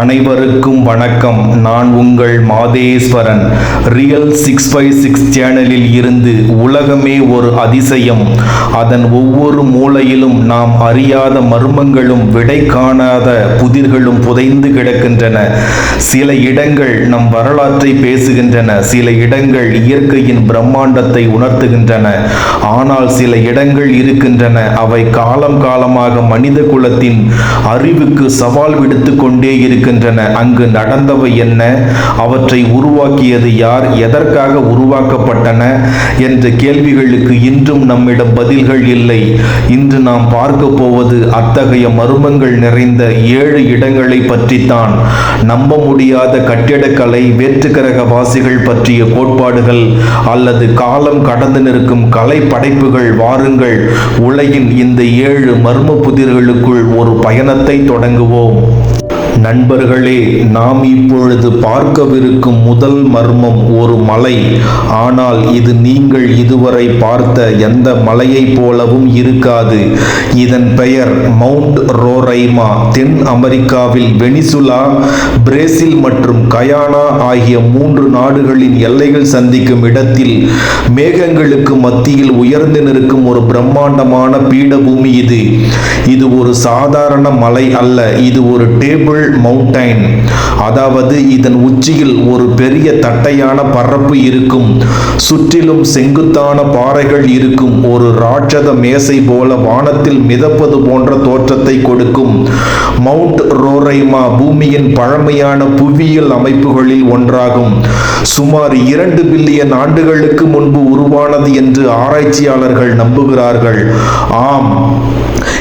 அனைவருக்கும் வணக்கம். நான் உங்கள் Madheswaran. Real six five six சேனலில் இருந்து உலகமே ஒரு அதிசயம். அதன் ஒவ்வொரு மூலையிலும் நாம் அறியாத மர்மங்களும் விடை காணாத புதிர்களும் புதைந்து கிடக்கின்றன. சில இடங்கள் நம் வரலாற்றை பேசுகின்றன. சில இடங்கள் இயற்கையின் பிரம்மாண்டத்தை உணர்த்துகின்றன. ஆனால் சில இடங்கள் இருக்கின்றன. அவை காலம் காலமாக மனித குலத்தின் அறிவுக்கு சவால் விடுத்து கொண்டே இருக்கின்றன. அங்கு நடந்தவை என்ன? அவற்றை உருவாக்கியது யார்? எதற்காக உருவாக்கப்பட்டன? என்ற கேள்விகளுக்கு இன்றும் நம்மிடம் பதில்கள் இல்லை. இன்று நாம் பார்க்க போவது அத்தகைய மர்மங்கள் நிறைந்த ஏழு இடங்களை பற்றித்தான். நம்ப முடியாத கட்டிடக்கலை வேற்றுக்கிரக வாசிகள் பற்றிய கோட்பாடுகள் அல்லது காலம் கடந்து நிற்கும் கலை படைப்புகள் வாருங்கள். உலகின் இந்த ஏழு மர்ம புதிர்களுக்குள் ஒரு பயணத்தை தொடங்குவோம். நண்பர்களே நாம் இப்பொழுது பார்க்கவிருக்கும் முதல் மர்மம் ஒரு மலை. ஆனால் இது நீங்கள் இதுவரை பார்த்த எந்த மலையைப் போலவும் இருக்காது. இதன் பெயர் மவுண்ட் ரோரைமா. தென் அமெரிக்காவில் வெனிசுலா பிரேசில் மற்றும் கயானா ஆகிய மூன்று நாடுகளின் எல்லைகள் சந்திக்கும் இடத்தில் மேகங்களுக்கு மத்தியில் உயர்ந்து நிற்கும் ஒரு பிரம்மாண்டமான பீடபூமி இது. இது ஒரு சாதாரண மலை அல்ல இது ஒரு டேபிள் மவுண்டைன் அதாவது இதன் உச்சியில் ஒரு பெரிய தட்டையான பரப்பு இருக்கும். சுற்றிலும் செங்குத்தான பாறைகள் இருக்கும். ஒரு ராட்சத மேசை போல வானத்தில் மிதப்பது போன்ற தோற்றத்தை கொடுக்கும். மவுண்ட் ரோரைமா பூமியின் பழமையான புவியியல் அமைப்புகளில் ஒன்றாகும். சுமார் இரண்டு பில்லியன் ஆண்டுகளுக்கு முன்பு உருவானது என்று ஆராய்ச்சியாளர்கள் நம்புகிறார்கள். ஆம்.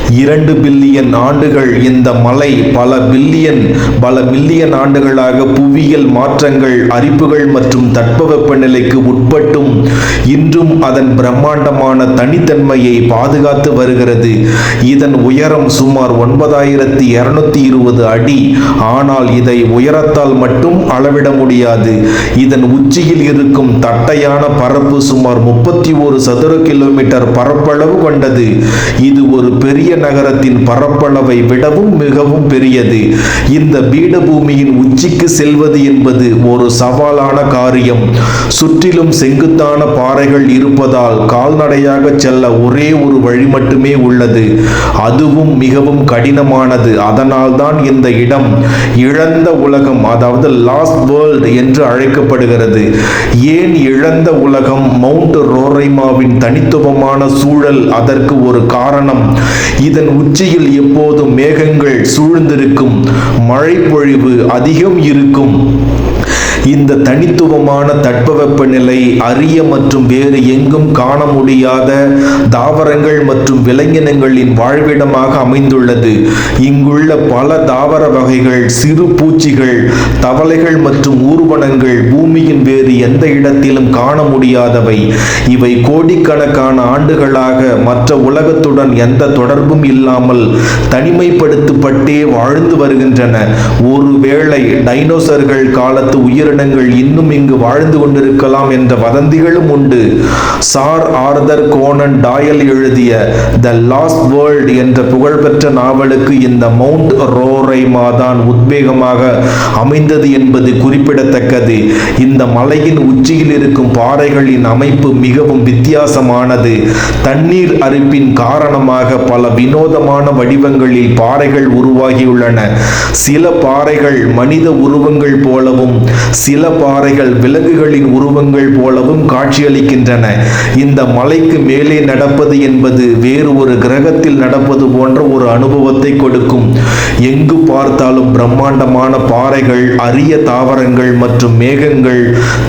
இரண்டு பில்லியன் ஆண்டுகள் இந்த மலை பல பில்லியன் பல மில்லியன் ஆண்டுகளாக புவியியல் மாற்றங்கள் அரிப்புகள் மற்றும் தட்பவெப்பநிலைக்கு உட்பட்டும் இன்றும் அதன் பிரம்மாண்டமான தனித்தன்மையை பாதுகாத்து வருகிறது. இதன் உயரம் சுமார் ஒன்பதாயிரத்தி இருநூத்தி இருபது அடி. ஆனால் இதை உயரத்தால் மட்டும் அளவிட முடியாது. இதன் உச்சியில் இருக்கும் தட்டையான பரப்பு சுமார் முப்பத்தி ஒரு சதுர கிலோமீட்டர் பரப்பளவு கொண்டது. இது ஒரு பெரிய நகரத்தின் பரப்பளவை விடவும் மிகவும் பெரியது. இந்த பீடபூமியின் உச்சிக்கு செல்வது என்பது ஒரு சவாலான காரியம். சுற்றிலும் செங்குத்தான பாறைகள் இருப்பதால் கால்நடையாக செல்ல ஒரே ஒரு வழி மட்டுமே உள்ளது. அதுவும் மிகவும் கடினமானது. அதனால்தான் இந்த இடம் இழந்த உலகம் அதாவது லாஸ்ட் வேர்ல்ட் என்று அழைக்கப்படுகிறது. ஏன் இழந்த உலகம்? மவுண்ட் ரோரைமாவின் தனித்துவமான சூழல் அதற்கு ஒரு காரணம். இதன் உச்சியில் எப்போதும் மேகங்கள் சூழ்ந்திருக்கும். மழை பொழிவு அதிகம் இருக்கும். இந்த தனித்துவமான தட்பவெப்பநிலை அரிய மற்றும் வேறு எங்கும் காண முடியாத தாவரங்கள் மற்றும் விலங்கினங்களின் வாழ்விடமாக அமைந்துள்ளது. இங்குள்ள பல தாவர வகைகள் சிறு பூச்சிகள் தவளைகள் மற்றும் ஊர்வனங்கள் பூமியின் வேறு எந்த இடத்திலும் காண முடியாதவை. இவை கோடிக்கணக்கான ஆண்டுகளாக மற்ற உலகத்துடன் எந்த தொடர்பும் இல்லாமல் தனிமைப்படுத்தப்பட்டே வாழ்ந்து வருகின்றன. ஒருவேளை டைனோசர்கள் காலத்து உயிரினங்கள் இன்னும் இங்கு வாழ்ந்து கொண்டிருக்கலாம் என்ற வதந்திகளும் உண்டு. சார் ஆர்தர் கோனன் டாயல் எழுதிய த லாஸ்ட் வேர்ல்ட் என்ற புகழ்பெற்ற நாவலுக்கு இந்த மவுண்ட் ரோரைமா தான் உத்வேகமாக அமைந்தது என்பது குறிப்பிடத்தக்கது. இந்த மலையின் உச்சியில் இருக்கும் பாறைகளின் அமைப்பு மிகவும் வித்தியாசமானது. தண்ணீர் அரிப்பின் காரணமாக பல வினோதமான வடிவங்களில் பாறைகள் உருவாகியுள்ளன. சில பாறைகள் மனித உருவங்கள் போலவும் சில பாறைகள் விலங்குகளின் உருவங்கள் போலவும் காட்சியளிக்கின்றன. இந்த மலைக்கு மேலே நடப்பது என்பது வேறு ஒரு கிரகத்தில் நடப்பது போன்ற ஒரு அனுபவத்தை கொடுக்கும். எங்கு பார்த்தாலும் பிரம்மாண்டமான பாறைகள் அரிய தாவரங்கள் மற்றும் மேகங்கள்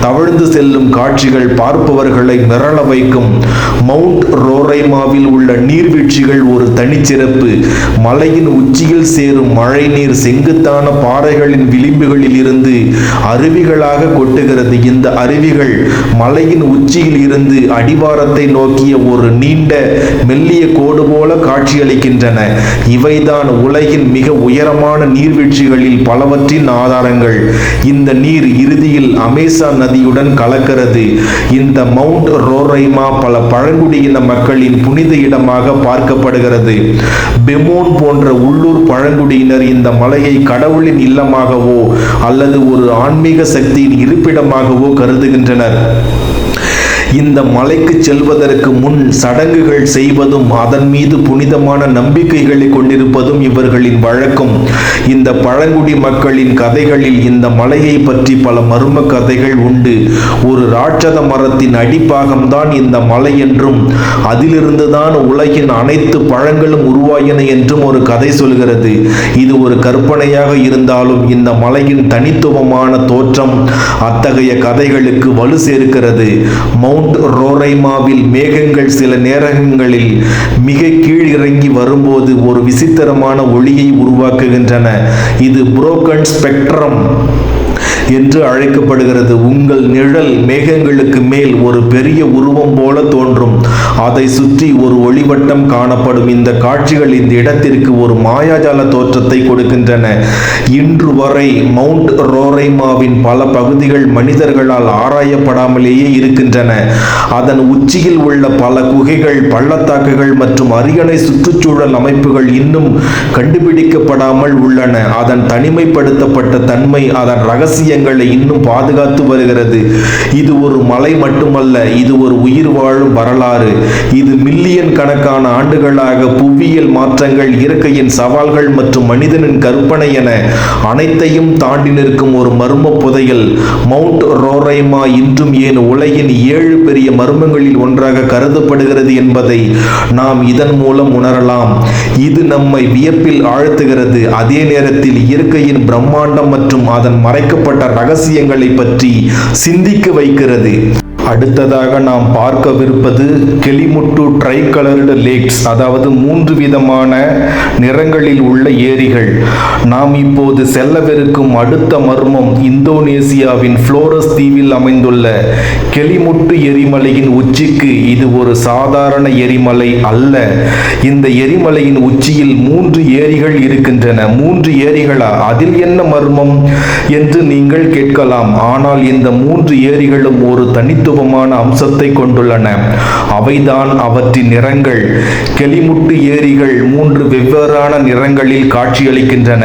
தவழ்ந்து செல்லும் காட்சிகள் பார்ப்பவர்களை மிரள வைக்கும். மவுண்ட் ரோரைமாவில் உள்ள நீர்வீழ்ச்சிகள் ஒரு தனிச்சிறப்பு. மலையின் உச்சியில் சேரும் மழை நீர் செங்குத்தான பாறைகளின் விளிம்புகளில் இருந்து அருவிகள் அருவிகளாக கொட்டுகிறது. இந்த அருவிகள் மலையின் உச்சியில் இருந்து அடிவாரத்தை நோக்கிய ஒரு நீண்ட மெல்லிய கோடு போல காட்சியளிக்கின்றன. இவைதான் உலகின் மிக உயரமான நீர்வீழ்ச்சிகளில் பலவற்றின் ஆதாரங்கள். இந்த நீர் இறுதியில் அமேசான் நதியுடன் கலக்கிறது. இந்த மவுண்ட் ரோரைமா பல பழங்குடியின மக்களின் புனித இடமாக பார்க்கப்படுகிறது. பெமோன் போன்ற உள்ளூர் பழங்குடியினர் இந்த மலையை கடவுளின் இல்லமாகவோ அல்லது ஒரு ஆன்மீக சக்தியின் இருப்பிடமாகவோ கருதுகின்றனர். இந்த மலைக்கு செல்வதற்கு முன் சடங்குகள் செய்வதும் அதன் மீது புனிதமான நம்பிக்கைகளை கொண்டிருப்பதும் இவர்களின் வழக்கம். இந்த பழங்குடி மக்களின் கதைகளில் இந்த மலையை பற்றி பல மர்ம கதைகள் உண்டு. ஒரு ராட்சத மரத்தின் அடிப்பாகம்தான் இந்த மலை என்றும் அதிலிருந்துதான் உலகின் அனைத்து பழங்களும் உருவாயின என்றும் ஒரு கதை சொல்கிறது. இது ஒரு கற்பனையாக இருந்தாலும் இந்த மலையின் தனித்துவமான தோற்றம் அத்தகைய கதைகளுக்கு வலு சேர்க்கிறது. மவுண்ட் ரோரைமாவில் மேகங்கள் சில நேரங்களில் மிக கீழ் இறங்கி வரும்போது ஒரு விசித்திரமான ஒளியை உருவாக்குகின்றன. இது புரோக்கன் ஸ்பெக்ட்ரம் என்று அழைக்கப்படுகிறது. உங்கள் நிழல் மேகங்களுக்கு மேல் ஒரு பெரிய உருவம் போல தோன்றும். அதை சுற்றி ஒரு ஒளிவட்டம் காணப்படும் இந்த காட்சிகள் இந்த இடத்திற்கு ஒரு மாயாஜால தோற்றத்தை கொடுக்கின்றன. இன்று வரை மவுண்ட் ரோரைமாவின் பல பகுதிகள் மனிதர்களால் ஆராயப்படாமலேயே இருக்கின்றன. அதன் உச்சியில் உள்ள பல குகைகள் பள்ளத்தாக்குகள் மற்றும் அரியணை சுற்றுச்சூழல் அமைப்புகள் இன்னும் கண்டுபிடிக்கப்படாமல் உள்ளன. அதன் தனிமைப்படுத்தப்பட்ட தன்மை அதன் ரகசியங்களை இன்னும் பாதுகாத்து வருகிறது. இது ஒரு மலை மட்டுமல்ல இது ஒரு உயிர் வாழும் வரலாறு. இது மில்லியன் கணக்கான ஆண்டுகளாக புவியியல் மாற்றங்கள் இயற்கையின் சவால்கள் மற்றும் மனிதனின் கற்பனை என அனைத்தையும் தாண்டி நிற்கும் ஒரு மர்ம புதையல். மவுண்ட் ரோரைமா இன்றும் ஏன் உலகின் ஏழு பெரிய மர்மங்களில் ஒன்றாக கருதப்படுகிறது என்பதை நாம் இதன் மூலம் உணரலாம். இது நம்மை வியப்பில் ஆழ்த்துகிறது. அதே நேரத்தில் இயற்கையின் பிரம்மாண்டம் மற்றும் அதன் மறைக்கப்பட்ட ரகசியங்களை பற்றி சிந்திக்க வைக்கிறது. அடுத்ததாக நாம் பார்க்கவிருப்பது கெளிமுட்டு ட்ரை கலர்டு லேக்ஸ் அதாவது மூன்று விதமான நிறங்களில் உள்ள ஏரிகள். நாம் இப்போது செல்லவிருக்கும் அடுத்த மர்மம் இந்தோனேசியாவின் புளோரஸ் தீவில் அமைந்துள்ள கெளிமுட்டு எரிமலையின் உச்சிக்கு. இது ஒரு சாதாரண எரிமலை அல்ல. இந்த எரிமலையின் உச்சியில் மூன்று ஏரிகள் இருக்கின்றன. மூன்று ஏரிகளா? அதில் என்ன மர்மம்? என்று நீங்கள் கேட்கலாம். ஆனால் இந்த மூன்று ஏரிகளும் ஒரு தனித்துவமான அம்சத்தை கொண்டுள்ளன. அவைதான் அவற்றின் நிறங்கள். கெளிமுட்டு ஏரிகள் மூன்று வெவ்வேறான நிறங்களில் காட்சியளிக்கின்றன.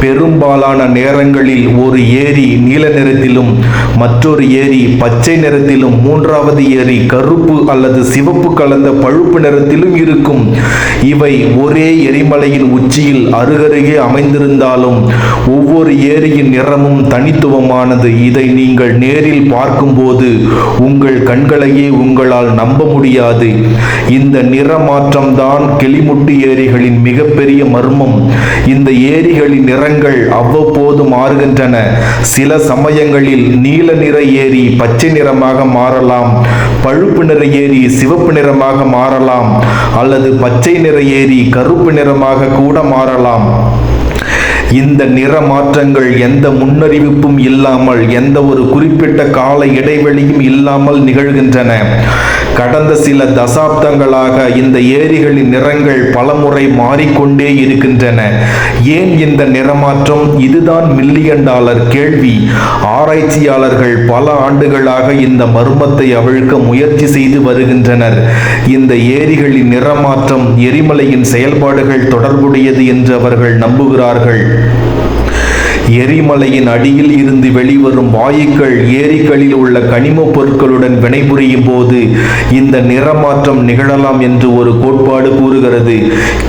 பெரும்பாலான நேரங்களில் ஒரு ஏரி நீல நிறத்திலும் மற்றொரு ஏரி பச்சை நிறத்திலும் மூன்றாவது ஏரி கருப்பு அல்லது சிவப்பு கலந்த பழுப்பு நிறத்திலும் இருக்கும். இவை ஒரே எரிமலையின் உச்சியில் அருகருகே அமைந்திருந்தாலும் ஒவ்வொரு ஏரியின் நிறமும் தனித்துவமானது. இதை நீங்கள் நேரில் பார்க்கும்போது உங்கள் கண்களையே உங்களால் நம்ப முடியாது. இந்த நிற மாற்றம்தான் கிளிமுட்டு ஏரிகளின் மிகப்பெரிய மர்மம். இந்த ஏரிகளின் நிறங்கள் அவ்வப்போது மாறுகின்றன. சில சமயங்களில் நீல நிற ஏரி பச்சை நிறமாக மாறலாம். பழுப்பு நிற ஏரி சிவப்பு நிறமாக மாறலாம். அல்லது பச்சை நிற ஏரி கருப்பு நிறமாக கூட மாறலாம். இந்த நிற மாற்றங்கள் எந்த முன்னறிவிப்பும் இல்லாமல் எந்த ஒரு குறிப்பிட்ட கால இடைவெளியும் இல்லாமல் நிகழ்கின்றன. கடந்த சில தசாப்தங்களாக இந்த ஏரிகளின் நிறங்கள் பலமுறை மாறிக்கொண்டே இருக்கின்றன. ஏன் இந்த நிறமாற்றம்? இதுதான் மில்லியன் டாலர் கேள்வி. ஆராய்ச்சியாளர்கள் பல ஆண்டுகளாக இந்த மர்மத்தை அவிழ்க்க முயற்சி செய்து வருகின்றனர். இந்த ஏரிகளின் நிறமாற்றம் எரிமலையின் செயல்பாடுகள் தொடர்புடையது என்று அவர்கள் நம்புகிறார்கள். எரிமலையின் அடியில் இருந்து வெளிவரும் வாயுக்கள் ஏரிகளில் உள்ள கனிமப் பொருட்களுடன் வினைபுரியும் போது இந்த நிறமாற்றம் நிகழலாம் என்று ஒரு கோட்பாடு கூறுகிறது.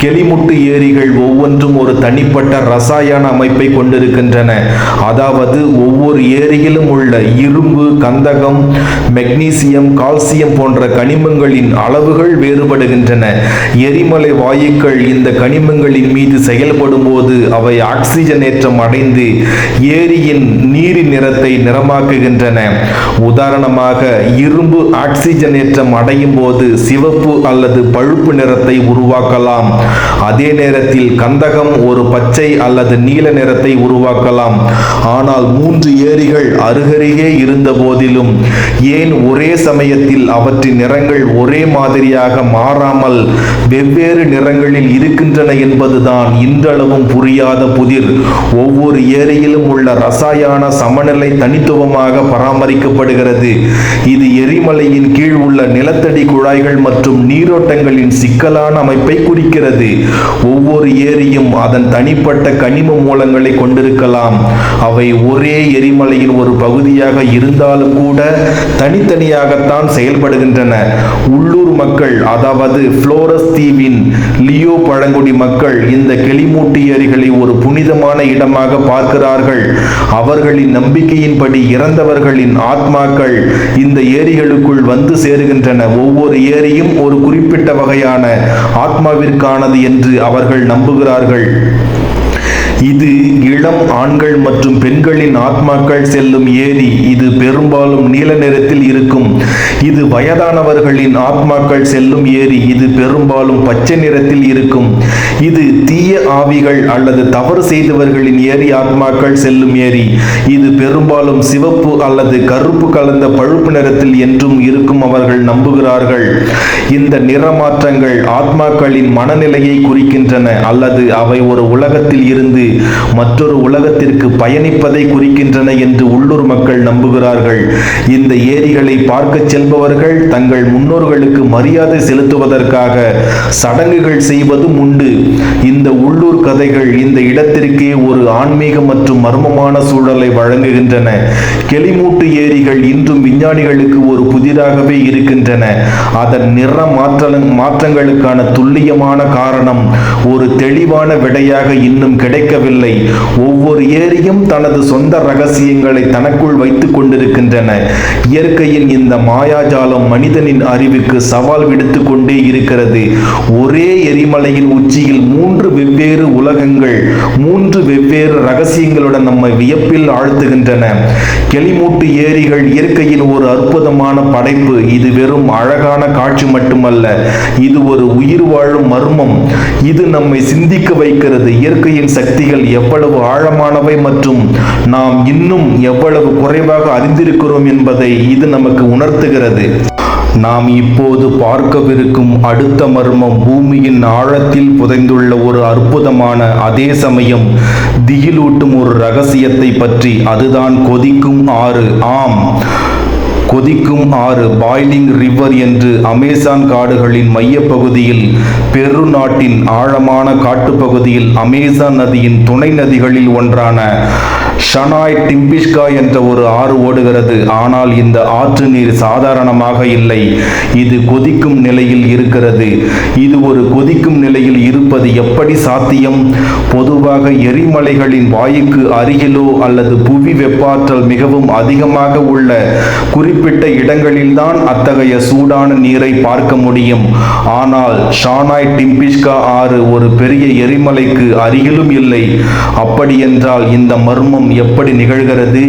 கெளிமுட்டு ஏரிகள் ஒவ்வொன்றும் ஒரு தனிப்பட்ட ரசாயன அமைப்பை கொண்டிருக்கின்றன. அதாவது ஒவ்வொரு ஏரியிலும் உள்ள இரும்பு கந்தகம் மெக்னீசியம் கால்சியம் போன்ற கனிமங்களின் அளவுகள் வேறுபடுகின்றன. எரிமலை வாயுக்கள் இந்த கனிமங்களின் மீது செயல்படும் போது அவை ஆக்சிஜனேற்றம் அடைந்து ஏரியின் நீரின் நிறத்தை நிறமாக்குகின்றன. உதாரணமாக இரும்பு ஆக்சிஜனேற்றம் அடையும் போது சிவப்பு அல்லது பழுப்பு நிறத்தை உருவாக்கலாம். அதே நேரத்தில் கந்தகம் ஒரு பச்சை அல்லது நீல நிறத்தை உருவாக்கலாம். ஆனால் மூன்று ஏரிகள் அருகருகே இருந்த போதிலும் ஏன் ஒரே சமயத்தில் அவற்றின் நிறங்கள் ஒரே மாதிரியாக மாறாமல் வெவ்வேறு நிறங்களில் இருக்கின்றன என்பதுதான் இன்றளவும் புரியாத புதிர். ஒவ்வொரு ஏரியிலும் உள்ள ரசாயன சமநிலை தனித்துவமாக பராமரிக்கப்படுகிறது. இது எரிமலையின் கீழ் உள்ள நிலத்தடி குழாய்கள் மற்றும் நீரோட்டங்களின் சிக்கலான அமைப்பை குறிக்கிறது. ஒவ்வொரு ஏரியும் அதன் தனிப்பட்ட கனிம மூலங்களை கொண்டிருக்கலாம். அவை ஒரே எரிமலையின் ஒரு பகுதியாக இருந்தாலும் கூட தனித்தனியாகத்தான் செயல்படுகின்றன. உள்ளூர் மக்கள் அதாவது புளோரஸ் தீவின் லியோ பழங்குடி மக்கள் இந்த கெளிமூட்டி ஏரிகளை ஒரு புனிதமான இடமாக பார்க்கிறார்கள். அவர்களின் நம்பிக்கையின்படி இறந்தவர்களின் ஆத்மாக்கள் இந்த ஏரிகளுக்குள் வந்து சேருகின்றன. ஒவ்வொரு ஏரியும் ஒரு குறிப்பிட்ட வகையான ஆத்மாவிற்கானது என்று அவர்கள் நம்புகிறார்கள். இது இளம் ஆண்கள் மற்றும் பெண்களின் ஆத்மாக்கள் செல்லும் ஏரி. இது பெரும்பாலும் நீல நிறத்தில் இருக்கும். இது வயதானவர்களின் ஆத்மாக்கள் செல்லும் ஏரி. இது பெரும்பாலும் பச்சை நிறத்தில் இருக்கும். இது தீய ஆவிகள் அல்லது தவறு செய்தவர்களின் ஏரி ஆத்மாக்கள் செல்லும் ஏரி. இது பெரும்பாலும் சிவப்பு அல்லது கருப்பு கலந்த பழுப்பு நிறத்தில் என்றும் இருக்கும் அவர்கள் நம்புகிறார்கள். இந்த நிறமாற்றங்கள் ஆத்மாக்களின் மனநிலையை குறிக்கின்றன அல்லது அவை ஒரு உலகத்தில் இருந்து மற்றொரு உலகத்திற்கு பயணிப்பதை குறிக்கின்றன என்று உள்ளூர் மக்கள் நம்புகிறார்கள். இந்த ஏரிகளை பார்க்க செல்பவர்கள் தங்கள் முன்னோர்களுக்கு மரியாதை செலுத்துவதற்காக சடங்குகள் செய்வதும் உண்டு. இந்த உள்ளூர் கதைகள் இந்த இடத்திற்கே ஒரு ஆன்மீக மற்றும் மர்மமான சூழலை வழங்குகின்றன. கெளிமூட்டு ஏரிகள் இன்றும் விஞ்ஞானிகளுக்கு ஒரு புதிராகவே இருக்கின்றன. அதன் நிற மாற்ற மாற்றங்களுக்கான துல்லியமான காரணம் ஒரு தெளிவான விடையாக இன்னும் கிடைக்க கிடைக்கவில்லை ஒவ்வொரு ஏரியும் தனது சொந்த ரகசியங்களை தனக்குள் வைத்துக் கொண்டிருக்கின்றன. இயற்கையின் இந்த மாயாஜாலம் மனிதனின் அறிவுக்கு சவால் விடுத்து கொண்டே இருக்கிறது. ஒரே எரிமலையின் உச்சியில் மூன்று வெவ்வேறு உலகங்கள் மூன்று வெவ்வேறு ரகசியங்களுடன் நம்மை வியப்பில் ஆழ்த்துகின்றன. கெளிமூட்டு ஏரிகள் இயற்கையின் ஒரு அற்புதமான படைப்பு. இது வெறும் அழகான காட்சி மட்டுமல்ல இது ஒரு உயிர் வாழும் மர்மம். இது நம்மை சிந்திக்க வைக்கிறது. இயற்கையின் சக்தி செய்திகள் எவ்வளவு ஆழமானவை மற்றும் நாம் இன்னும் எவ்வளவு குறைவாக அறிந்திருக்கிறோம் என்பதை இது நமக்கு உணர்த்துகிறது. நாம் இப்போது பார்க்கவிருக்கும் அடுத்த மர்மம் பூமியின் ஆழத்தில் புதைந்துள்ள ஒரு அற்புதமான அதே சமயம் திகிலூட்டும் ஒரு ரகசியத்தை பற்றி. அதுதான் கொதிக்கும் ஆறு. ஆம். கொதிக்கும் ஆறு பாய்லிங் ரிவர் என்று அமேசான் காடுகளின் மையப்பகுதியில் பெரு நாட்டின் ஆழமான காட்டுப்பகுதியில் அமேசான் நதியின் துணை நதிகளில் ஒன்றான ஷனாய் டிம்பிஷ்கா என்ற ஒரு ஆறு ஓடுகிறது. ஆனால் இந்த ஆற்று நீர் சாதாரணமாக இல்லை. இது கொதிக்கும் நிலையில் இருக்கிறது. இது ஒரு கொதிக்கும் நிலையில் இருப்பது எப்படி சாத்தியம்? பொதுவாக எரிமலைகளின் வாயுக்கு அருகிலோ அல்லது புவி வெப்பாற்றல் மிகவும் அதிகமாக உள்ள குறிப்பிட்ட இடங்களில்தான் அத்தகைய சூடான நீரை பார்க்க முடியும். ஆனால் ஷானாய் டிம்பிஷ்கா ஆறு ஒரு பெரிய எரிமலைக்கு அருகிலும் இல்லை. அப்படியென்றால் இந்த மர்மம் எப்படி நிகழ்கிறது?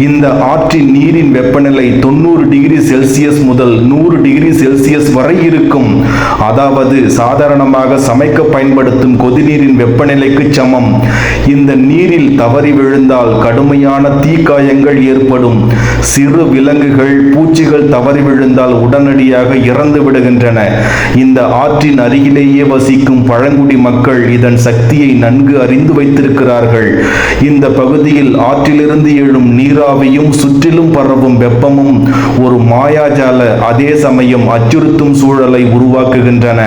இந்த ஆற்றின் நீரின் வெப்பநிலை தொண்ணூறு டிகிரி செல்சியஸ் முதல் நூறு டிகிரி செல்சியஸ் வரை இருக்கும். அதாவது சாதாரணமாக சமைக்க பயன்படுத்தும் கொதிநீரின் வெப்பநிலைக்கு சமம். இந்த நீரில் தவறி விழுந்தால் கடுமையான தீக்காயங்கள் ஏற்படும். சிறு விலங்குகள் பூச்சிகள் தவறி விழுந்தால் உடனடியாக இறந்து விடுகின்றன. இந்த ஆற்றின் அருகிலேயே வசிக்கும் பழங்குடி மக்கள் இதன் சக்தியை நன்கு அறிந்து வைத்திருக்கிறார்கள். இந்த பகுதியில் ஆற்றிலிருந்து எழும் நீராவியும் சுற்றிலும் பரவும் வெப்பமும் ஒரு மாயாஜால அதே சமயம் அச்சுறுத்தும் சூழலை உருவாக்குகின்றன.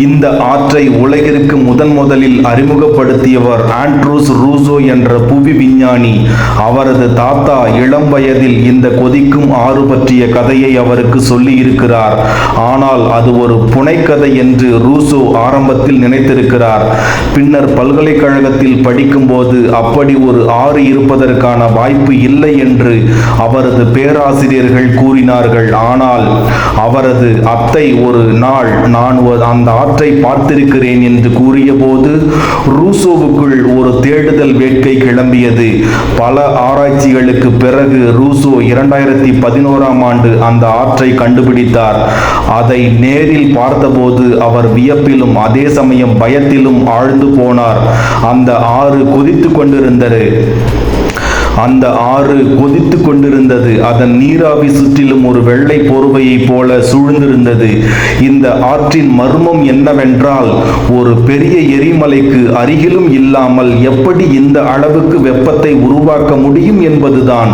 இந்த ஆற்றை உலகிற்கு முதன் முதலில் அறிமுகப்படுத்தியவர் ஆண்ட்ரூஸ் ரூசோ என்ற புவி விஞ்ஞானி. அவரது தாத்தா இளம் வயதில் இந்த கொதிக்கும் ஆறு பற்றிய கதையை அவருக்கு சொல்லி இருக்கிறார் ஆனால் அது ஒரு புனைக்கதை என்று ரூசோ ஆரம்பத்தில் நினைத்திருக்கிறார். பின்னர் பல்கலைக்கழகத்தில் படிக்கும்போது அப்படி ஒரு ஆறு இருப்பதற்கான வாய்ப்பு இல்லை என்று அவரது பேராசிரியர்கள் கூறினார்கள். ஆனால் அவரது அத்தை ஒரு நாள் நான் ஒரு- அந்த காற்றை பார்த்திருக்கிறேன் என்று கூறியபோது ரூசோவுக்குள் ஒரு தேடுதல் வேட்கை கிளம்பியது. பல ஆராய்ச்சிகளுக்கு பிறகு ரூசோ இரண்டாயிரத்தி பதினோராம் ஆண்டு அந்த ஆற்றை கண்டுபிடித்தார். அதை நேரில் பார்த்தபோது அவர் வியப்பிலும் அதே சமயம் பயத்திலும் ஆழ்ந்து போனார். அந்த ஆறு கொதித்து கொண்டிருந்தது. அந்த ஆறு கொதித்து கொண்டிருந்தது. அதன் நீராவி சுற்றிலும் ஒரு வெள்ளை போர்வையைப் போல சூழ்ந்திருந்தது. இந்த ஆற்றின் மர்மம் என்னவென்றால் ஒரு பெரிய எரிமலைக்கு அருகிலும் இல்லாமல் எப்படி இந்த அளவுக்கு வெப்பத்தை உருவாக்க முடியும் என்பதுதான்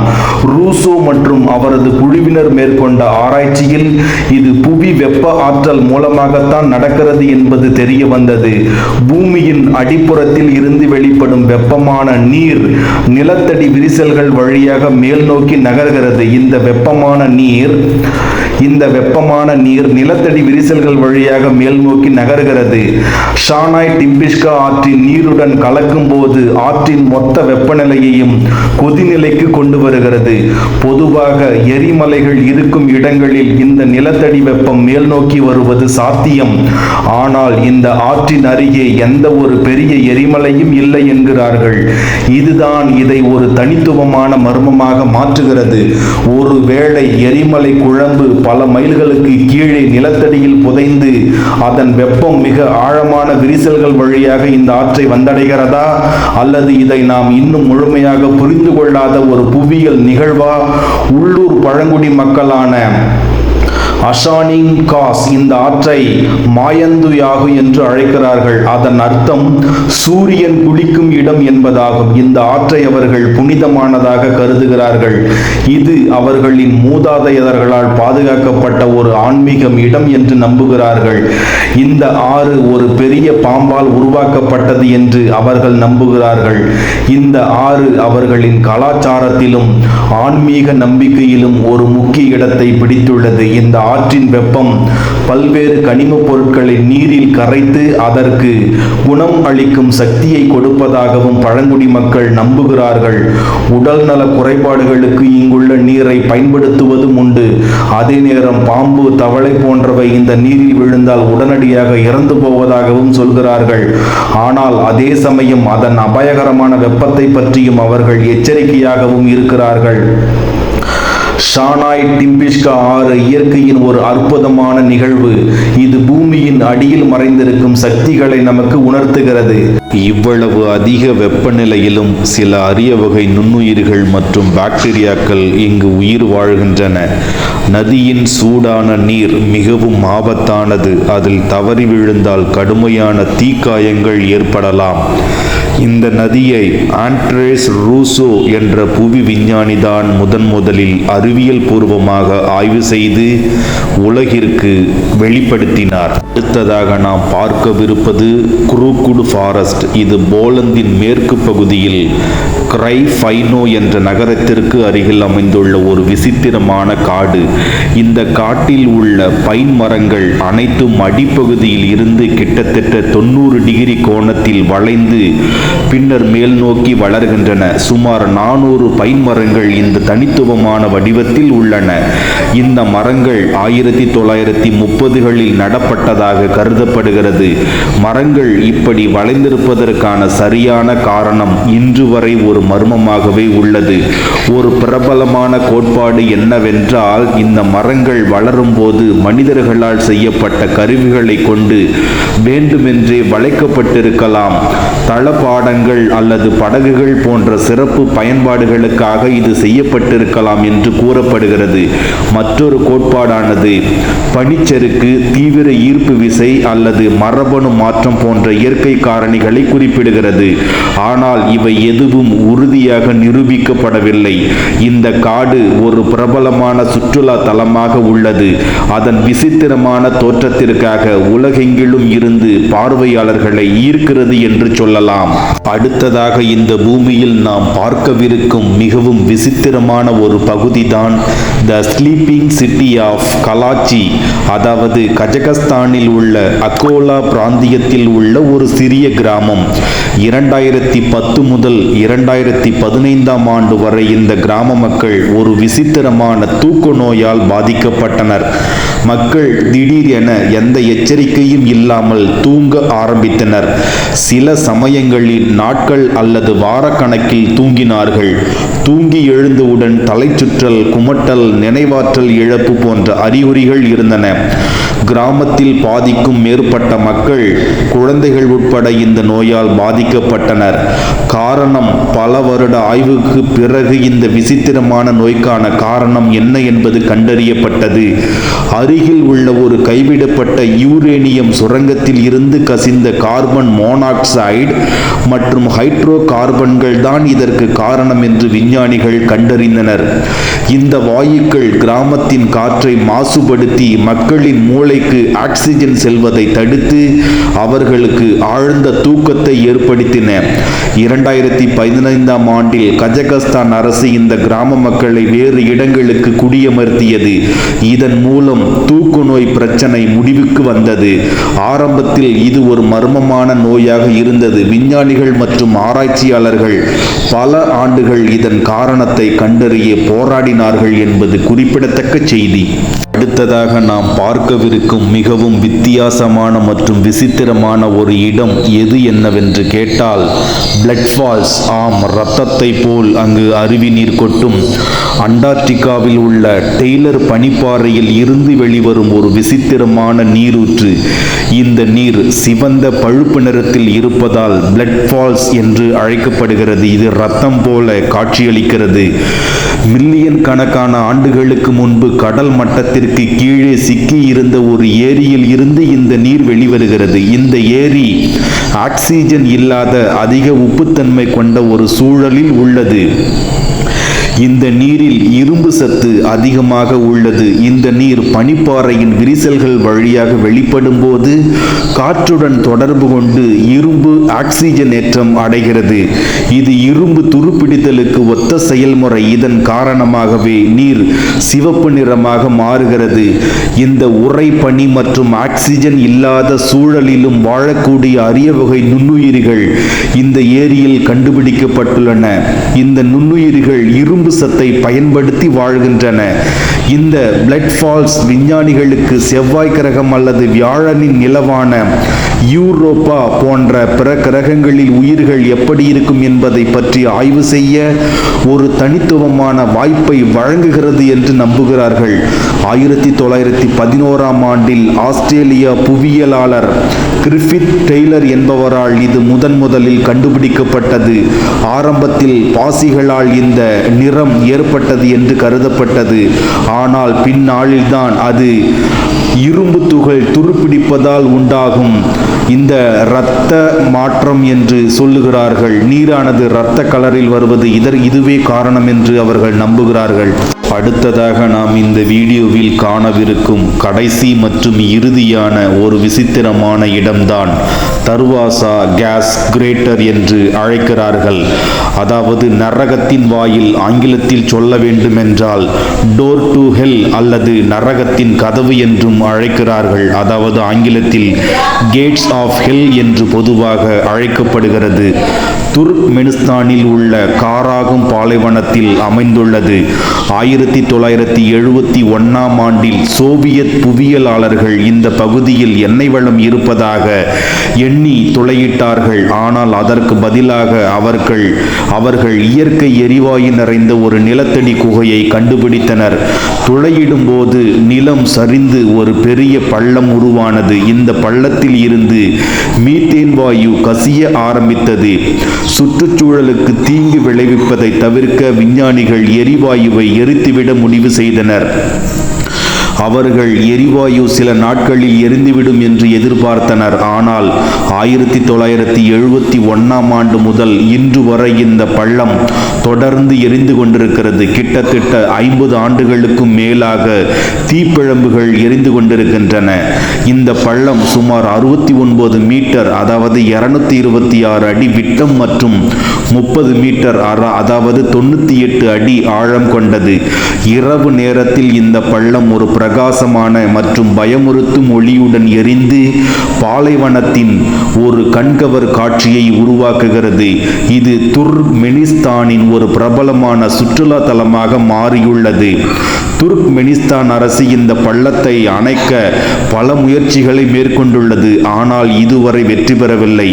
ரூசோ மற்றும் அவரது குழுவினர் மேற்கொண்ட ஆராய்ச்சியில் இது புவி வெப்ப ஆற்றல் மூலமாகத்தான் நடக்கிறது என்பது தெரிய வந்தது. பூமியின் அடிப்புறத்தில் இருந்து வெளிப்படும் வெப்பமான நீர் நிலத்தடி விரிசல்கள் வழியாக மேல் நோக்கி நகர்கிறது. இந்த வெப்பமான நீர் இந்த வெப்பமான நீர் நிலத்தடி விரிசல்கள் வழியாக மேல் நோக்கி நகர்கிறது. ஷானாய் டிம்பிஷ்கா ஆற்றின் நீருடன் கலக்கும் போது ஆற்றின் மொத்த வெப்பநிலையையும் கொதிநிலைக்கு கொண்டு வருகிறது. பொதுவாக எரிமலைகள் இருக்கும் இடங்களில் இந்த நிலத்தடி வெப்பம் மேல் நோக்கி வருவது சாத்தியம். ஆனால் இந்த ஆற்றின் அருகே எந்த ஒரு பெரிய எரிமலையும் இல்லை என்கிறார்கள். இதுதான் இதை ஒரு தனித்துவமான மர்மமாக மாற்றுகிறது. ஒருவேளை எரிமலை குழம்பு பல மைல்களுக்கு கீழே நிலத்தடியில் புதைந்து அதன் வெப்பம் மிக ஆழமான விரிசல்கள் வழியாக இந்த ஆற்றை வந்தடைகிறதா? அல்லது இதை நாம் இன்னும் முழுமையாக புரிந்து கொள்ளாத ஒரு புவியியல் நிகழ்வா? உள்ளூர் பழங்குடி மக்களான அஷானிங் காஸ் இந்த ஆற்றை மாயந்துயாகு என்று அழைக்கிறார்கள். அதன் அர்த்தம் சூரியன் குளிக்கும் இடம் என்பதாகும். இந்த ஆற்றை அவர்கள் புனிதமானதாக கருதுகிறார்கள். இது அவர்களின் மூதாதையர்களால் பாதுகாக்கப்பட்ட ஒரு ஆன்மீகம் இடம் என்று நம்புகிறார்கள். இந்த ஆறு ஒரு பெரிய பாம்பால் உருவாக்கப்பட்டது என்று அவர்கள் நம்புகிறார்கள். இந்த ஆறு அவர்களின் கலாச்சாரத்திலும் ஆன்மீக நம்பிக்கையிலும் ஒரு முக்கிய இடத்தை பிடித்துள்ளது. இந்த காற்றின் வெப்பம் பல்வேறு கனிமப் பொருட்களை நீரில் கரைத்து அதற்கு குணம் அளிக்கும் சக்தியை கொடுப்பதாகவும் பழங்குடி மக்கள் நம்புகிறார்கள். உடல் நல குறைபாடுகளுக்கு இங்குள்ள நீரை பயன்படுத்துவதும் உண்டு. அதே நேரம் பாம்பு தவளை போன்றவை இந்த நீரில் விழுந்தால் உடனடியாக இறந்து போவதாகவும் சொல்கிறார்கள். ஆனால் அதே சமயம் அதன் அபாயகரமான வெப்பத்தை பற்றியும் அவர்கள் எச்சரிக்கையாகவும் இருக்கிறார்கள். ஷானாய் டிம்பிஷ்கா ஆறு இயற்கையின் ஒரு அற்புதமான நிகழ்வு. இது பூமியின் அடியில் மறைந்திருக்கும் சக்திகளை நமக்கு உணர்த்துகிறது. இவ்வளவு அதிக வெப்பநிலையிலும் சில அரிய வகை நுண்ணுயிர்கள் மற்றும் பாக்டீரியாக்கள் இங்கு உயிர் வாழ்கின்றன. நதியின் சூடான நீர் மிகவும் ஆபத்தானது. அதில் தவறி விழுந்தால் கடுமையான தீக்காயங்கள் ஏற்படலாம். இந்த நதியை ஆண்ட்ரேஸ் ரூசோ என்ற புவி விஞ்ஞானிதான் முதன் முதலில் அறிவியல் பூர்வமாக ஆய்வு செய்து உலகிற்கு வெளிப்படுத்தினார். அடுத்ததாக நாம் பார்க்கவிருப்பது குரூக்குடு ஃபாரஸ்ட். இது போலந்தின் மேற்கு பகுதியில் கிரைஃபைனோ என்ற நகரத்திற்கு அருகில் அமைந்துள்ள ஒரு விசித்திரமான காடு. இந்த காட்டில் உள்ள பைன் மரங்கள் அனைத்தும் அடிப்பகுதியில் இருந்து கிட்டத்தட்ட தொண்ணூறு டிகிரி கோணத்தில் வளைந்து பின்னர் மேல் நோக்கி வளர்கின்றன. சுமார் நானூறு பைன் மரங்கள் இந்த தனித்துவமான வடிவத்தில் உள்ளன. இந்த மரங்கள் ஆயிரத்தி தொள்ளாயிரத்தி முப்பதுகளில் நடப்பட்டதாக கருதப்படுகிறது. மரங்கள் இப்படி வளைந்திருப்பதற்கான சரியான காரணம் இன்று வரை ஒரு மர்மமாகவே உள்ளது. ஒரு பிரபலமான கோட்பாடு என்னவென்றால் இந்த மரங்கள் வளரும்போது மனிதர்களால் செய்யப்பட்ட கருவிகளை கொண்டு வேண்டுமென்றே வளைக்கப்பட்டிருக்கலாம். தளவாடங்கள் அல்லது படகுகள் போன்ற சிறப்பு பயன்பாடுகளுக்காக இது செய்யப்பட்டிருக்கலாம் என்று கூறப்படுகிறது. மற்றொரு கோட்பாடானது பனிச்சறுக்கு தீவிர ஈர்ப்பு விசை அல்லது மரபணு மாற்றம் போன்ற இயற்கை காரணிகளை குறிப்பிடுகிறது. ஆனால் இவை எதுவும் உறுதியாக நிரூபிக்கப்படவில்லை. இந்த காடு ஒரு பிரபலமான சுற்றுலா தலமாக உள்ளது. அதன் விசித்திரமான தோற்றத்திற்காக உலகெங்கிலும் இருந்து பார்வையாளர்களை ஈர்க்கிறது என்று சொல்லலாம். அடுத்ததாக இந்த பூமியில் நாம் பார்க்கவிருக்கும் மிகவும் விசித்திரமான ஒரு பகுதிதான் the sleeping city of Kalachi அதாவது கஜகஸ்தானில் உள்ள அகோலா பிராந்தியத்தில் உள்ள ஒரு சிறிய கிராமம். இரண்டாயிரத்தி பத்து முதல் இரண்டாயிரத்தி பதினைந்தாம் ஆண்டு வரை இந்த கிராம மக்கள் ஒரு விசித்திரமான தூக்க நோயால் பாதிக்கப்பட்டனர். மக்கள் திடீரென எந்த எச்சரிக்கையும் இல்லாமல் தூங்க ஆரம்பித்தனர். சில சமயங்களில் நாட்கள் அல்லது வாரக்கணக்கில் தூங்கினார்கள். தூங்கி எழுந்தவுடன் தலைச்சுற்றல் குமட்டல் நினைவாற்றல் இழப்பு போன்ற அறிகுறிகள் இருந்தன. கிராமத்தில் பாதிக்கும் மேற்பட்ட மக்கள் குழந்தைகள் உட்பட இந்த நோயால் பாதிக்கப்பட்டனர். காரணம் பல வருட ஆய்வுக்கு பிறகு இந்த விசித்திரமான நோய்க்கான காரணம் என்ன என்பது கண்டறியப்பட்டது. அருகில் உள்ள ஒரு கைவிடப்பட்ட யூரேனியம் சுரங்கத்தில் இருந்து கசிந்த கார்பன் மோனாக்சைடு மற்றும் ஹைட்ரோ கார்பன்கள் தான் இதற்கு காரணம் என்று விஞ்ஞானிகள் கண்டறிந்தனர். இந்த வாயுக்கள் கிராமத்தின் காற்றை மாசுபடுத்தி மக்களின் மூளைக்கு ஆக்சிஜன் செல்வதை தடுத்து அவர்களுக்கு ஆழ்ந்த தூக்கத்தை ஏற்படுத்தின. இரண்டாயிரத்தி பதினைந்தாம் ஆண்டில் கஜகஸ்தான் அரசு இந்த கிராம மக்களை வேறு இடங்களுக்கு குடியமர்த்தியது. இதன் மூலம் தூக்கு நோய் பிரச்சனை முடிவுக்கு வந்தது. ஆரம்பத்தில் இது ஒரு மர்மமான நோயாக இருந்தது. விஞ்ஞானிகள் மற்றும் ஆராய்ச்சியாளர்கள் பல ஆண்டுகள் இதன் காரணத்தை கண்டறிய போராடினார்கள் என்பது குறிப்பிடத்தக்க செய்தி. அடுத்ததாக நாம் பார்க்கவிருக்கும் மிகவும் வித்தியாசமான மற்றும் விசித்திரமான ஒரு இடம் எது என்னவென்று கேட்டால் பிளட் ஃபால்ஸ். ஆம் இரத்தத்தை போல் அங்கு அருவி நீர் கொட்டும். அண்டார்டிகாவில் உள்ள டெய்லர் பனிப்பாறையில் இருந்து வெளிவரும் ஒரு விசித்திரமான நீரூற்று. இந்த நீர் சிவந்த பழுப்பு நிறத்தில் இருப்பதால் பிளட் ஃபால்ஸ் என்று அழைக்கப்படுகிறது. இது ரத்தம் போல காட்சியளிக்கிறது. மில்லியன் கணக்கான ஆண்டுகளுக்கு முன்பு கடல் மட்டத்திற்கு கீழே சிக்கி இருந்த ஒரு ஏரியில் இருந்து இந்த நீர் வெளிவருகிறது. இந்த ஏரி ஆக்சிஜன் இல்லாத அதிக உப்புத்தன்மை கொண்ட ஒரு சூழலில் உள்ளது. இந்த நீரில் இரும்பு சத்து அதிகமாக உள்ளது. இந்த நீர் பனிப்பாறையின் விரிசல்கள் வழியாக வெளிப்படும் போது காற்றுடன் தொடர்பு கொண்டு இரும்பு ஆக்சிஜன் ஏற்றம் அடைகிறது. இது இரும்பு துருப்பிடித்தலுக்கு ஒத்த செயல்முறை. இதன் காரணமாகவே நீர் சிவப்பு நிறமாக மாறுகிறது. இந்த உறை பனி மற்றும் ஆக்சிஜன் இல்லாத சூழலிலும் வாழக்கூடிய அரிய வகை நுண்ணுயிரிகள் இந்த ஏரியில் கண்டுபிடிக்கப்பட்டுள்ளன. இந்த நுண்ணுயிரிகள் இரும்பு சத்தை பயன்படுத்தி வாழ்கின்றன. இந்த பிளட் ஃபால்ஸ் விஞ்ஞானிகளுக்கு செவ்வாய் கிரகம் அல்லது வியாழனின் நிலவான யூரோப்பா போன்ற பிற கிரகங்களில் உயிர்கள் எப்படி இருக்கும் என்பதை பற்றி ஆய்வு செய்ய ஒரு தனித்துவமான வாய்ப்பை வழங்குகிறது என்று நம்புகிறார்கள். ஆயிரத்தி தொள்ளாயிரத்தி பதினோராம் ஆண்டில் ஆஸ்திரேலிய புவியியலாளர் கிரிஃபித் டெய்லர் என்பவரால் இது முதன் முதலில் கண்டுபிடிக்கப்பட்டது. ஆரம்பத்தில் பாசிகளால் இந்த நிறம் ஏற்பட்டது என்று கருதப்பட்டது. ஆனால் பின்னாளில்தான் அது இரும்பு துகள் துருப்பிடிப்பதால் உண்டாகும். இந்த இரத்த மாற்றம் என்று சொல்லுகிறார்கள். நீரானது இரத்த கலரில் வருவது இதர் இதுவே காரணம் என்று அவர்கள் நம்புகிறார்கள். அடுத்ததாக நாம் இந்த வீடியோவில் காணவிருக்கும் கடைசி மற்றும் இறுதியான ஒரு விசித்திரமான இடம்தான் தருவாசா கேஸ் கிரேட்டர் என்று அழைக்கிறார்கள். அதாவது நரகத்தின் வாயில் ஆங்கிலத்தில் சொல்ல வேண்டுமென்றால் டோர் டு ஹெல் அல்லது நரகத்தின் கதவு என்றும் அழைக்கிறார்கள். அதாவது ஆங்கிலத்தில் கேட்ஸ் ஆஃப் ஹெல் என்று பொதுவாக அழைக்கப்படுகிறது. துர்க்மெனிஸ்தானில் உள்ள காராகும் பாலைவனத்தில் அமைந்துள்ளது. ஆயிரத்தி தொள்ளாயிரத்தி எழுபத்தி ஒன்னாம் ஆண்டில் சோவியத் புவியியலாளர்கள் இந்த பகுதியில் எண்ணெய் வளம் இருப்பதாக எண்ணி துளையிட்டார்கள். ஆனால் அதற்கு பதிலாக அவர்கள் அவர்கள் இயற்கை எரிவாயு நிறைந்த ஒரு நிலத்தடி குகையை கண்டுபிடித்தனர். துளையிடும் போது நிலம் சரிந்து ஒரு பெரிய பள்ளம் உருவானது. இந்த பள்ளத்தில் இருந்து மீத்தேன் வாயு கசிய ஆரம்பித்தது. சுற்றுச்சூழலுக்கு தீங்கு விளைவிப்பதை தவிர்க்க விஞ்ஞானிகள் எரிவாயுவை எரித்துவிட முடிவு செய்தனர். அவர்கள் எரிவாயு சில நாட்களில் எரிந்துவிடும் என்று எதிர்பார்த்தனர். ஆனால் ஆயிரத்தி தொள்ளாயிரத்தி எழுபத்தி ஒன்னாம் ஆண்டு முதல் இன்று வரை இந்த பள்ளம் தொடர்ந்து எரிந்து கொண்டிருக்கிறது. கிட்டத்தட்ட ஐம்பது ஆண்டுகளுக்கும் மேலாக தீப்பிழம்புகள் எரிந்து கொண்டிருக்கின்றன. இந்த பள்ளம் சுமார் அறுபத்தி ஒன்பது மீட்டர் அதாவது இருநூத்தி இருபத்தி ஆறு அடி விட்டம் மற்றும் முப்பது மீட்டர் அதாவது தொண்ணூத்தி எட்டு அடி ஆழம் கொண்டது. இரவு நேரத்தில் இந்த பள்ளம் ஒரு பிரகாசமான மற்றும் பயமுறுத்தும் ஒளியுடன் எரிந்து பாலைவனத்தின் ஒரு கண்கவர் காட்சியை உருவாக்குகிறது. இது துர்மெனிஸ்தானின் ஒரு பிரபலமான சுற்றுலா தலமாக மாறியுள்ளது. துருக்மெனிஸ்தான் அரசு இந்த பள்ளத்தை அணைக்க பல முயற்சிகளை மேற்கொண்டுள்ளது. ஆனால் இதுவரை வெற்றி பெறவில்லை.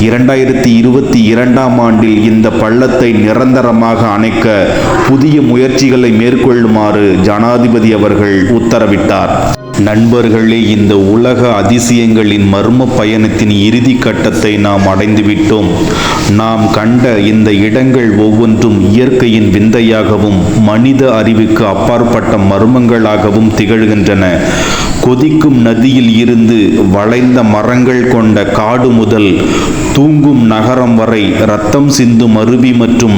இரண்டாயிரத்தி இருபத்தி இரண்டாம் ஆண்டில் இந்த பள்ளத்தை நிரந்தரமாக அணைக்க புதிய முயற்சிகளை மேற்கொள்ளுமாறு ஜனாதிபதி அவர்கள் உத்தரவிட்டார். நண்பர்களே இந்த உலக அதிசயங்களின் மர்ம பயணத்தின் இறுதி கட்டத்தை நாம் அடைந்துவிட்டோம். நாம் கண்ட இந்த இடங்கள் ஒவ்வொன்றும் இயற்கையின் விந்தையாகவும் மனித அறிவுக்கு அப்பாற்பட்ட மர்மங்களாகவும் திகழ்கின்றன. கொதிக்கும் நதியில் இருந்து வளைந்த மரங்கள் கொண்ட காடு முதல் தூங்கும் நகரம் வரை ரத்தம் சிந்தும் அருவி மற்றும்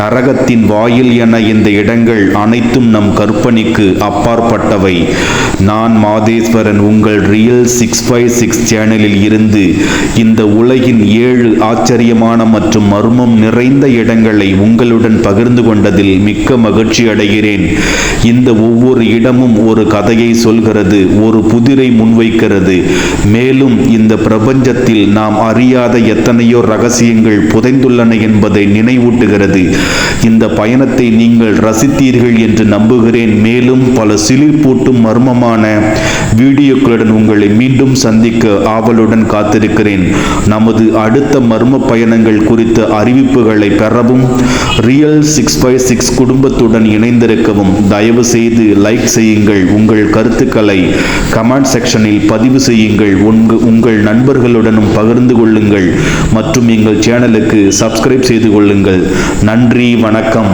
நரகத்தின் வாயில் என இந்த இடங்கள் அனைத்தும் நம் கற்பனைக்கு அப்பாற்பட்டவை. நான் மாதேஸ்வரன் உங்கள் ரியல் சிக்ஸ் ஃபைவ் சிக்ஸ் சேனலில் இருந்து இந்த உலகின் ஏழு ஆச்சரியமான மற்றும் மர்மம் நிறைந்த இடங்களை உங்களுடன் பகிர்ந்து கொண்டதில் மிக்க மகிழ்ச்சி அடைகிறேன். இந்த ஒவ்வொரு இடமும் ஒரு கதையை சொல்கிறது ஒரு புதிரை முன்வைக்கிறது. மேலும் இந்த பிரபஞ்சத்தில் நாம் அறியாத எத்தனையோ ரகசியங்கள் புதைந்துள்ளன என்பதை நினைவூட்டுகிறது. இந்த பயணத்தை நீங்கள் ரசித்தீர்கள் என்று நம்புகிறேன். மேலும் பல சிலிர்ப்பூட்டும் மர்மமான வீடியோக்களுடன் உங்களை மீண்டும் சந்திக்க ஆவலுடன் காத்திருக்கிறேன். நமது அடுத்த மர்ம பயணங்கள் குறித்த அறிவிப்புகளை பெறவும் ரியல் சிக்ஸ் ஃபைவ் சிக்ஸ் குடும்பத்துடன் இணைந்திருக்கவும் தயவு செய்து லைக் செய்யுங்கள். உங்கள் கருத்துக்களை கமெண்ட் செக்ஷனில் பதிவு செய்யுங்கள். உங்கள் நண்பர்களுடனும் பகிர்ந்து கொள்ளுங்கள். மற்றும் எங்கள் சேனலுக்கு சப்ஸ்கிரைப் செய்து கொள்ளுங்கள். நன்றி வணக்கம்.